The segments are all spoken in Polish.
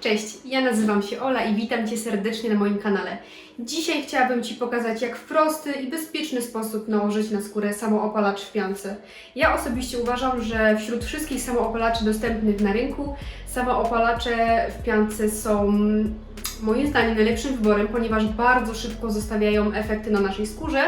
Cześć, ja nazywam się Ola i witam Cię serdecznie na moim kanale. Dzisiaj chciałabym Ci pokazać, jak w prosty i bezpieczny sposób nałożyć na skórę samoopalacz w piance. Ja osobiście uważam, że wśród wszystkich samoopalaczy dostępnych na rynku, samoopalacze w piance są moim zdaniem najlepszym wyborem, ponieważ bardzo szybko zostawiają efekty na naszej skórze,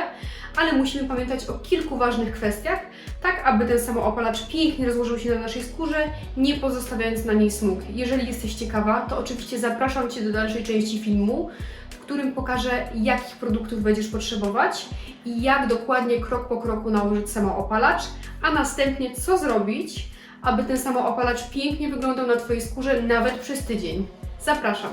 ale musimy pamiętać o kilku ważnych kwestiach, tak aby ten samoopalacz pięknie rozłożył się na naszej skórze, nie pozostawiając na niej smug. Jeżeli jesteś ciekawa, to oczywiście zapraszam Cię do dalszej części filmu, w którym pokażę, jakich produktów będziesz potrzebować i jak dokładnie krok po kroku nałożyć samoopalacz, a następnie co zrobić, aby ten samoopalacz pięknie wyglądał na Twojej skórze nawet przez tydzień. Zapraszam.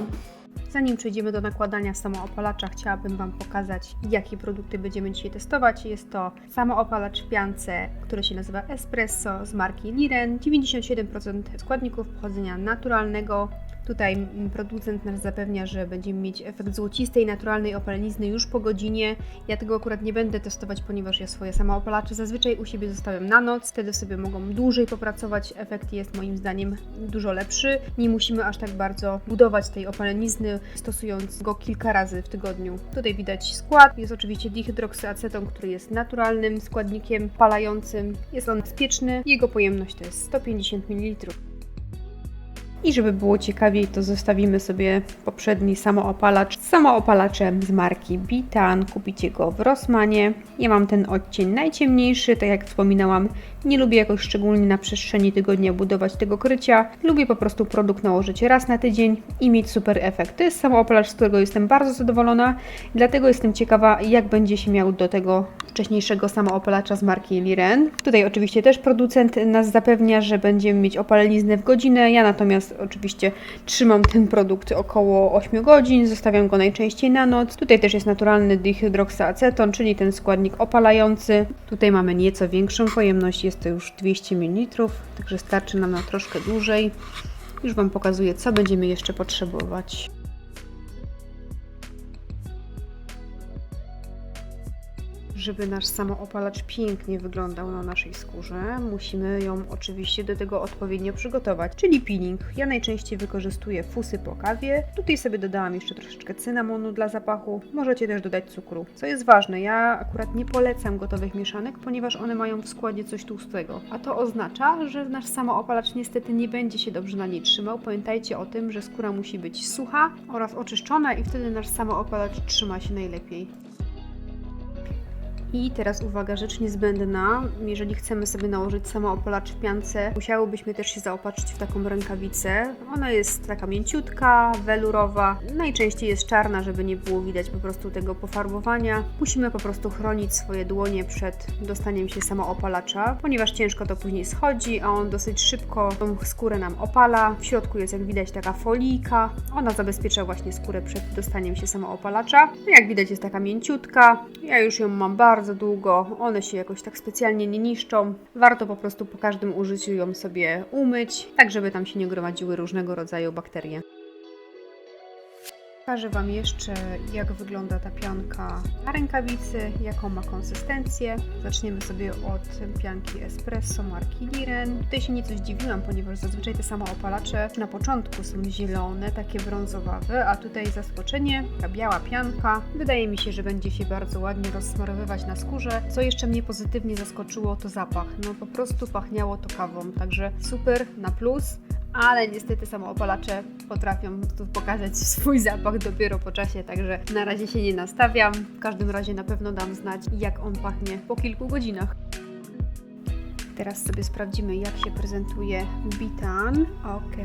Zanim przejdziemy do nakładania samoopalacza, chciałabym Wam pokazać, jakie produkty będziemy dzisiaj testować. Jest to samoopalacz w piance, który się nazywa Espresso z marki Liren. 97% składników pochodzenia naturalnego. Tutaj producent nas zapewnia, że będziemy mieć efekt złocistej, naturalnej opalenizny już po godzinie. Ja tego akurat nie będę testować, ponieważ ja swoje samoopalacze zazwyczaj u siebie zostawiam na noc. Wtedy sobie mogą dłużej popracować. Efekt jest moim zdaniem dużo lepszy. Nie musimy aż tak bardzo budować tej opalenizny, stosując go kilka razy w tygodniu. Tutaj widać skład. Jest oczywiście dihydroksyaceton, który jest naturalnym składnikiem palającym. Jest on bezpieczny. Jego pojemność to jest 150 ml. I żeby było ciekawiej, to zostawimy sobie poprzedni samoopalacz z samoopalaczem z marki Bitan. Kupicie go w Rossmanie. Ja mam ten odcień najciemniejszy, tak jak wspominałam. Nie lubię jakoś szczególnie na przestrzeni tygodnia budować tego krycia. Lubię po prostu produkt nałożyć raz na tydzień i mieć super efekt. To jest samoopalacz, z którego jestem bardzo zadowolona. Dlatego jestem ciekawa, jak będzie się miał do tego wcześniejszego samoopalacza z marki Liren. Tutaj oczywiście też producent nas zapewnia, że będziemy mieć opaleniznę w godzinę. Ja natomiast oczywiście trzymam ten produkt około 8 godzin, zostawiam go najczęściej na noc. Tutaj też jest naturalny dihydroksyaceton, czyli ten składnik opalający. Tutaj mamy nieco większą pojemność, jest to już 200 ml, także starczy nam na troszkę dłużej. Już Wam pokazuję, co będziemy jeszcze potrzebować. Żeby nasz samoopalacz pięknie wyglądał na naszej skórze, musimy ją oczywiście do tego odpowiednio przygotować, czyli peeling. Ja najczęściej wykorzystuję fusy po kawie. Tutaj sobie dodałam jeszcze troszeczkę cynamonu dla zapachu. Możecie też dodać cukru. Co jest ważne, ja akurat nie polecam gotowych mieszanek, ponieważ one mają w składzie coś tłustego. A to oznacza, że nasz samoopalacz niestety nie będzie się dobrze na niej trzymał. Pamiętajcie o tym, że skóra musi być sucha oraz oczyszczona i wtedy nasz samoopalacz trzyma się najlepiej. I teraz uwaga, rzecz niezbędna. Jeżeli chcemy sobie nałożyć samoopalacz w piance, musiałybyśmy też się zaopatrzyć w taką rękawicę. Ona jest taka mięciutka, welurowa. Najczęściej jest czarna, żeby nie było widać po prostu tego pofarbowania. Musimy po prostu chronić swoje dłonie przed dostaniem się samoopalacza, ponieważ ciężko to później schodzi, a on dosyć szybko tą skórę nam opala. W środku jest jak widać taka folijka. Ona zabezpiecza właśnie skórę przed dostaniem się samoopalacza. No jak widać jest taka mięciutka. Ja już ją mam bardzo bardzo długo, one się jakoś tak specjalnie nie niszczą. Warto po prostu po każdym użyciu ją sobie umyć, tak żeby tam się nie gromadziły różnego rodzaju bakterie. Pokażę Wam jeszcze, jak wygląda ta pianka na rękawicy, jaką ma konsystencję. Zaczniemy sobie od pianki espresso marki Liren. Tutaj się nieco zdziwiłam, ponieważ zazwyczaj te samoopalacze na początku są zielone, takie brązowawe, a tutaj zaskoczenie, ta biała pianka. Wydaje mi się, że będzie się bardzo ładnie rozsmarowywać na skórze. Co jeszcze mnie pozytywnie zaskoczyło, to zapach. No po prostu pachniało to kawą, także super na plus ale niestety samoopalacze potrafią tu pokazać swój zapach dopiero po czasie, także na razie się nie nastawiam. W każdym razie na pewno dam znać, jak on pachnie po kilku godzinach. Teraz sobie sprawdzimy, jak się prezentuje Bitan. Ok,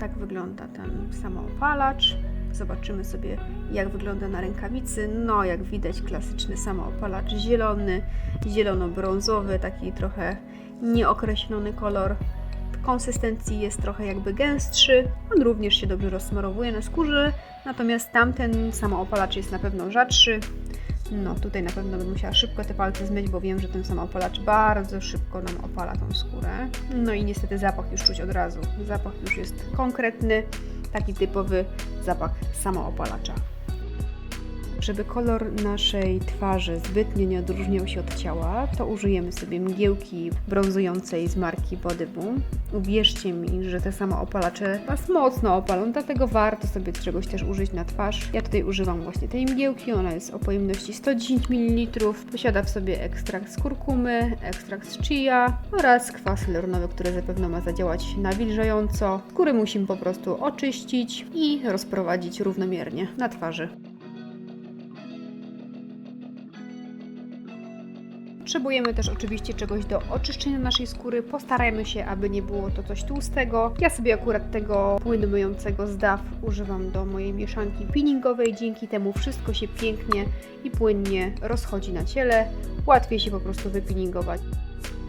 tak wygląda ten samoopalacz. Zobaczymy sobie, jak wygląda na rękawicy. No, jak widać, klasyczny samoopalacz zielony, zielono-brązowy, taki trochę nieokreślony kolor konsystencji jest trochę jakby gęstszy. On również się dobrze rozsmarowuje na skórze, natomiast tamten samoopalacz jest na pewno rzadszy. No tutaj na pewno będę musiała szybko te palce zmyć, bo wiem, że ten samoopalacz bardzo szybko nam opala tą skórę. No i niestety zapach już czuć od razu. Zapach już jest konkretny, taki typowy zapach samoopalacza. Żeby kolor naszej twarzy zbytnio nie odróżniał się od ciała, to użyjemy sobie mgiełki brązującej z marki Body Boom. Uwierzcie mi, że te samoopalacze Was mocno opalą, dlatego warto sobie czegoś też użyć na twarz. Ja tutaj używam właśnie tej mgiełki, ona jest o pojemności 110 ml. Posiada w sobie ekstrakt z kurkumy, ekstrakt z chia oraz kwas hialuronowy, który zapewne ma zadziałać nawilżająco. Skóry musimy po prostu oczyścić i rozprowadzić równomiernie na twarzy. Potrzebujemy też oczywiście czegoś do oczyszczenia naszej skóry. Postarajmy się, aby nie było to coś tłustego. Ja sobie akurat tego płynu myjącego z DAF używam do mojej mieszanki peelingowej. Dzięki temu wszystko się pięknie i płynnie rozchodzi na ciele. Łatwiej się po prostu wypeelingować.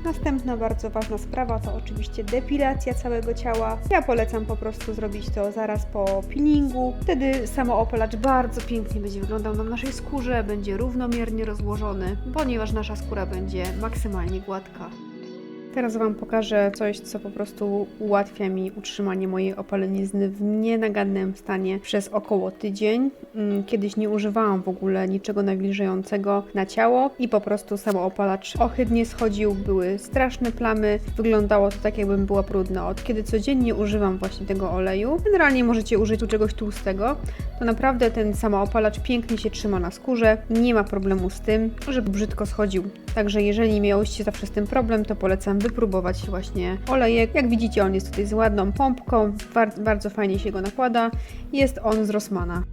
Następna bardzo ważna sprawa to oczywiście depilacja całego ciała. Ja polecam po prostu zrobić to zaraz po peelingu. Wtedy samoopalacz bardzo pięknie będzie wyglądał na naszej skórze, będzie równomiernie rozłożony, ponieważ nasza skóra będzie maksymalnie gładka. Teraz Wam pokażę coś, co po prostu ułatwia mi utrzymanie mojej opalenizny w nienagannym stanie przez około tydzień. Mm, Kiedyś nie używałam w ogóle niczego nawilżającego na ciało i po prostu samoopalacz ohydnie schodził, były straszne plamy, wyglądało to tak jakbym była brudna. Od kiedy codziennie używam właśnie tego oleju, generalnie możecie użyć tu czegoś tłustego, to naprawdę ten samoopalacz pięknie się trzyma na skórze, nie ma problemu z tym, żeby brzydko schodził. Także jeżeli miałyście zawsze z tym problem, to polecam wypróbować właśnie olejek. Jak widzicie, on jest tutaj z ładną pompką, bar- bardzo fajnie się go nakłada. Jest on z Rossmana.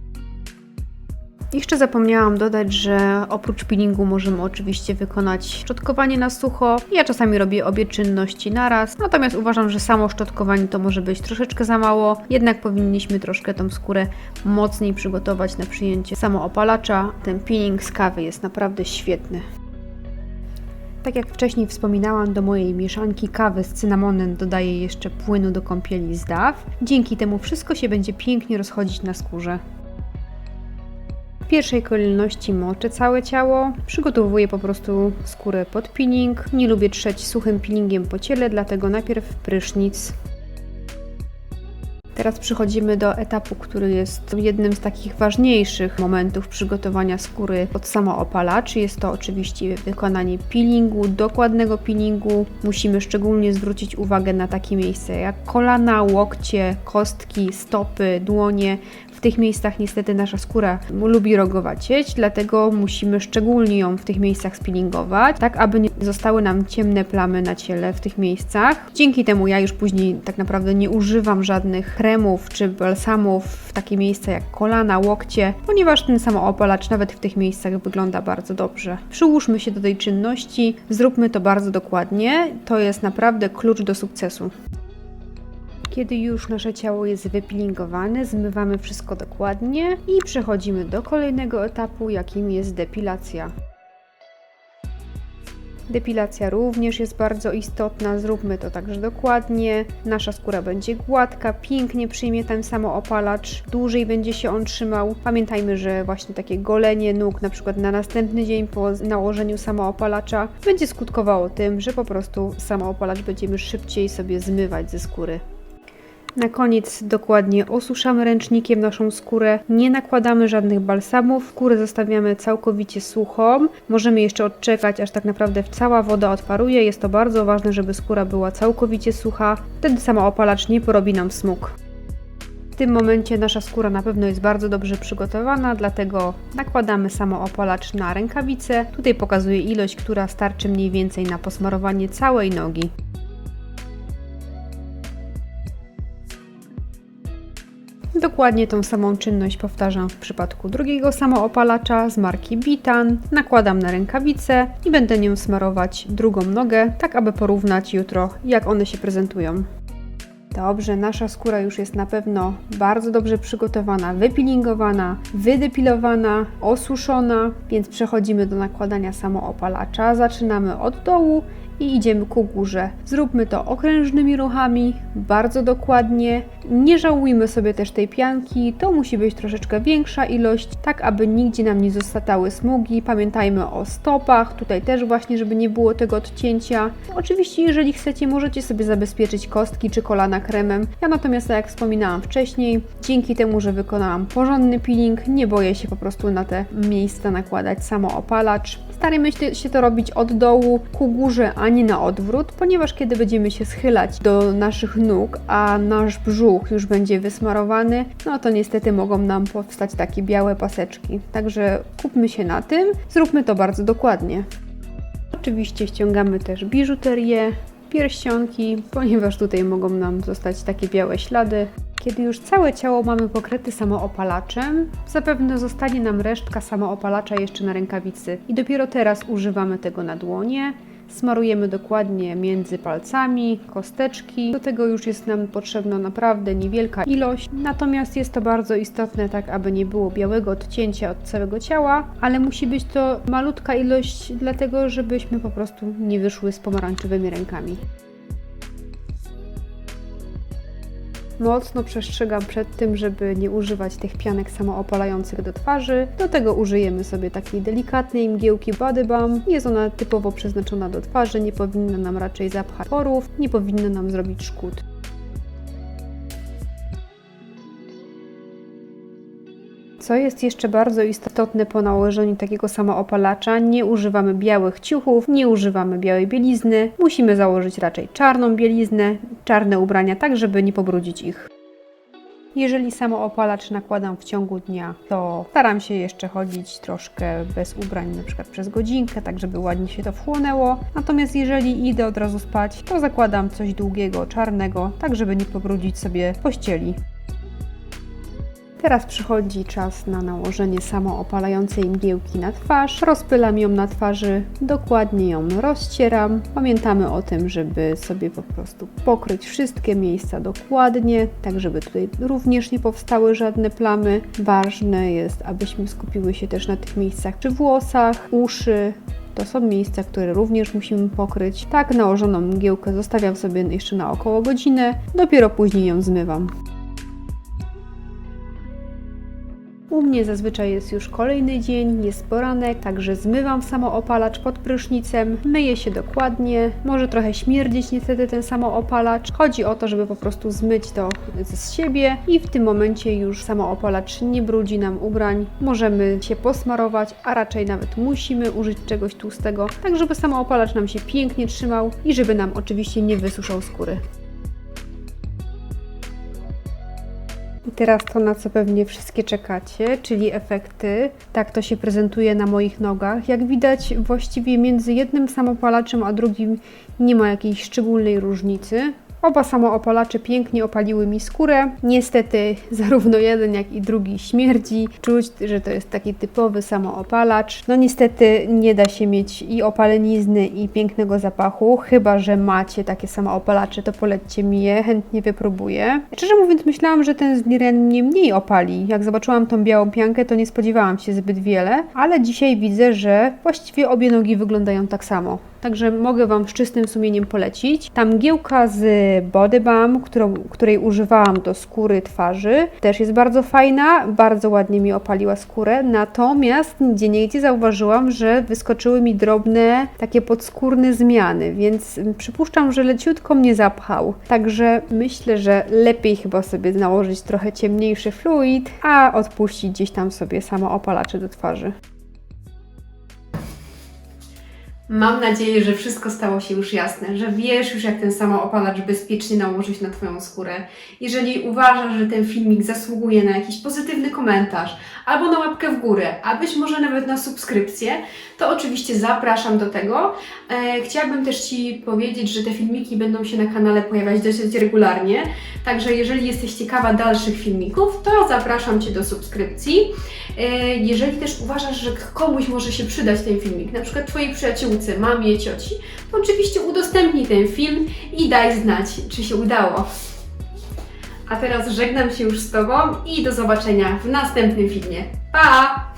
Jeszcze zapomniałam dodać, że oprócz peelingu możemy oczywiście wykonać szczotkowanie na sucho. Ja czasami robię obie czynności naraz, natomiast uważam, że samo szczotkowanie to może być troszeczkę za mało. Jednak powinniśmy troszkę tą skórę mocniej przygotować na przyjęcie samoopalacza. Ten peeling z kawy jest naprawdę świetny. Tak jak wcześniej wspominałam, do mojej mieszanki kawy z cynamonem dodaję jeszcze płynu do kąpieli z DAW. Dzięki temu wszystko się będzie pięknie rozchodzić na skórze. W pierwszej kolejności moczę całe ciało, przygotowuję po prostu skórę pod peeling. Nie lubię trzeć suchym peelingiem po ciele, dlatego najpierw prysznic. Teraz przechodzimy do etapu, który jest jednym z takich ważniejszych momentów przygotowania skóry od samoopalaczy. Jest to oczywiście wykonanie peelingu, dokładnego peelingu. Musimy szczególnie zwrócić uwagę na takie miejsca jak kolana, łokcie, kostki, stopy, dłonie. Tych miejscach niestety nasza skóra lubi rogowacieć, dlatego musimy szczególnie ją w tych miejscach spillingować, tak aby nie zostały nam ciemne plamy na ciele w tych miejscach. Dzięki temu ja już później tak naprawdę nie używam żadnych kremów czy balsamów w takie miejsca jak kolana, łokcie, ponieważ ten samoopalacz nawet w tych miejscach wygląda bardzo dobrze. Przyłóżmy się do tej czynności, zróbmy to bardzo dokładnie. To jest naprawdę klucz do sukcesu. Kiedy już nasze ciało jest wypilingowane, zmywamy wszystko dokładnie i przechodzimy do kolejnego etapu, jakim jest depilacja. Depilacja również jest bardzo istotna, zróbmy to także dokładnie. Nasza skóra będzie gładka, pięknie przyjmie ten samoopalacz, dłużej będzie się on trzymał. Pamiętajmy, że właśnie takie golenie nóg, na przykład na następny dzień po nałożeniu samoopalacza, będzie skutkowało tym, że po prostu samoopalacz będziemy szybciej sobie zmywać ze skóry. Na koniec dokładnie osuszamy ręcznikiem naszą skórę, nie nakładamy żadnych balsamów, skórę zostawiamy całkowicie suchą. Możemy jeszcze odczekać, aż tak naprawdę cała woda odparuje. Jest to bardzo ważne, żeby skóra była całkowicie sucha, wtedy samoopalacz nie porobi nam smug. W tym momencie nasza skóra na pewno jest bardzo dobrze przygotowana, dlatego nakładamy samoopalacz na rękawice. Tutaj pokazuję ilość, która starczy mniej więcej na posmarowanie całej nogi. Dokładnie tą samą czynność powtarzam w przypadku drugiego samoopalacza z marki Bitan. Nakładam na rękawicę i będę nią smarować drugą nogę, tak aby porównać jutro, jak one się prezentują. Dobrze, nasza skóra już jest na pewno bardzo dobrze przygotowana, wypilingowana, wydepilowana, osuszona, więc przechodzimy do nakładania samoopalacza. Zaczynamy od dołu i idziemy ku górze. Zróbmy to okrężnymi ruchami, bardzo dokładnie. Nie żałujmy sobie też tej pianki, to musi być troszeczkę większa ilość, tak aby nigdzie nam nie zostały smugi. Pamiętajmy o stopach, tutaj też właśnie, żeby nie było tego odcięcia. Oczywiście, jeżeli chcecie, możecie sobie zabezpieczyć kostki czy kolana kremem. Ja natomiast, tak jak wspominałam wcześniej, dzięki temu, że wykonałam porządny peeling, nie boję się po prostu na te miejsca nakładać samoopalacz. Staramy się to robić od dołu ku górze, a nie na odwrót, ponieważ kiedy będziemy się schylać do naszych nóg, a nasz brzuch już będzie wysmarowany, no to niestety mogą nam powstać takie białe paseczki. Także kupmy się na tym, zróbmy to bardzo dokładnie. Oczywiście ściągamy też biżuterię, pierścionki, ponieważ tutaj mogą nam zostać takie białe ślady. Kiedy już całe ciało mamy pokryte samoopalaczem, zapewne zostanie nam resztka samoopalacza jeszcze na rękawicy i dopiero teraz używamy tego na dłonie. Smarujemy dokładnie między palcami, kosteczki. Do tego już jest nam potrzebna naprawdę niewielka ilość. Natomiast jest to bardzo istotne, tak aby nie było białego odcięcia od całego ciała, ale musi być to malutka ilość, dlatego żebyśmy po prostu nie wyszły z pomarańczowymi rękami. Mocno przestrzegam przed tym, żeby nie używać tych pianek samoopalających do twarzy. Do tego użyjemy sobie takiej delikatnej mgiełki Body Balm. Jest ona typowo przeznaczona do twarzy, nie powinna nam raczej zapchać porów, nie powinna nam zrobić szkód. Co jest jeszcze bardzo istotne po nałożeniu takiego samoopalacza, nie używamy białych ciuchów, nie używamy białej bielizny. Musimy założyć raczej czarną bieliznę, czarne ubrania, tak żeby nie pobrudzić ich. Jeżeli samoopalacz nakładam w ciągu dnia, to staram się jeszcze chodzić troszkę bez ubrań, na przykład przez godzinkę, tak żeby ładnie się to wchłonęło. Natomiast jeżeli idę od razu spać, to zakładam coś długiego, czarnego, tak żeby nie pobrudzić sobie pościeli. Teraz przychodzi czas na nałożenie samoopalającej mgiełki na twarz. Rozpylam ją na twarzy, dokładnie ją rozcieram. Pamiętamy o tym, żeby sobie po prostu pokryć wszystkie miejsca dokładnie, tak żeby tutaj również nie powstały żadne plamy. Ważne jest, abyśmy skupiły się też na tych miejscach przy włosach, uszy, to są miejsca, które również musimy pokryć. Tak nałożoną mgiełkę zostawiam sobie jeszcze na około godzinę, dopiero później ją zmywam. U mnie zazwyczaj jest już kolejny dzień, jest poranek, także zmywam samoopalacz pod prysznicem, myję się dokładnie, może trochę śmierdzić niestety ten samoopalacz. Chodzi o to, żeby po prostu zmyć to z siebie i w tym momencie już samoopalacz nie brudzi nam ubrań. Możemy się posmarować, a raczej nawet musimy użyć czegoś tłustego, tak żeby samoopalacz nam się pięknie trzymał i żeby nam oczywiście nie wysuszał skóry. Teraz to, na co pewnie wszystkie czekacie, czyli efekty. Tak to się prezentuje na moich nogach. Jak widać, właściwie między jednym samopalaczem a drugim nie ma jakiejś szczególnej różnicy. Oba samoopalacze pięknie opaliły mi skórę. Niestety zarówno jeden, jak i drugi śmierdzi. Czuć, że to jest taki typowy samoopalacz. No niestety nie da się mieć i opalenizny, i pięknego zapachu. Chyba, że macie takie samoopalacze, to polećcie mi je, chętnie wypróbuję. Szczerze mówiąc, myślałam, że ten z Liren mnie mniej opali. Jak zobaczyłam tą białą piankę, to nie spodziewałam się zbyt wiele, ale dzisiaj widzę, że właściwie obie nogi wyglądają tak samo. Także mogę Wam z czystym sumieniem polecić. Ta mgiełka z Body Balm, którą, której używałam do skóry twarzy, też jest bardzo fajna, bardzo ładnie mi opaliła skórę. Natomiast gdzie niegdzie zauważyłam, że wyskoczyły mi drobne takie podskórne zmiany, więc przypuszczam, że leciutko mnie zapchał. Także myślę, że lepiej chyba sobie nałożyć trochę ciemniejszy fluid, a odpuścić gdzieś tam sobie samo opalacze do twarzy. Mam nadzieję, że wszystko stało się już jasne, że wiesz już jak ten samoopalacz bezpiecznie nałożyć na Twoją skórę. Jeżeli uważasz, że ten filmik zasługuje na jakiś pozytywny komentarz albo na łapkę w górę, a być może nawet na subskrypcję, to oczywiście zapraszam do tego. E, chciałabym też Ci powiedzieć, że te filmiki będą się na kanale pojawiać dosyć regularnie, także jeżeli jesteś ciekawa dalszych filmików, to zapraszam Cię do subskrypcji. E, jeżeli też uważasz, że komuś może się przydać ten filmik, na przykład Twojej przyjaciółce, mamie, cioci, to oczywiście udostępnij ten film i daj znać, czy się udało. A teraz żegnam się już z Tobą i do zobaczenia w następnym filmie. Pa!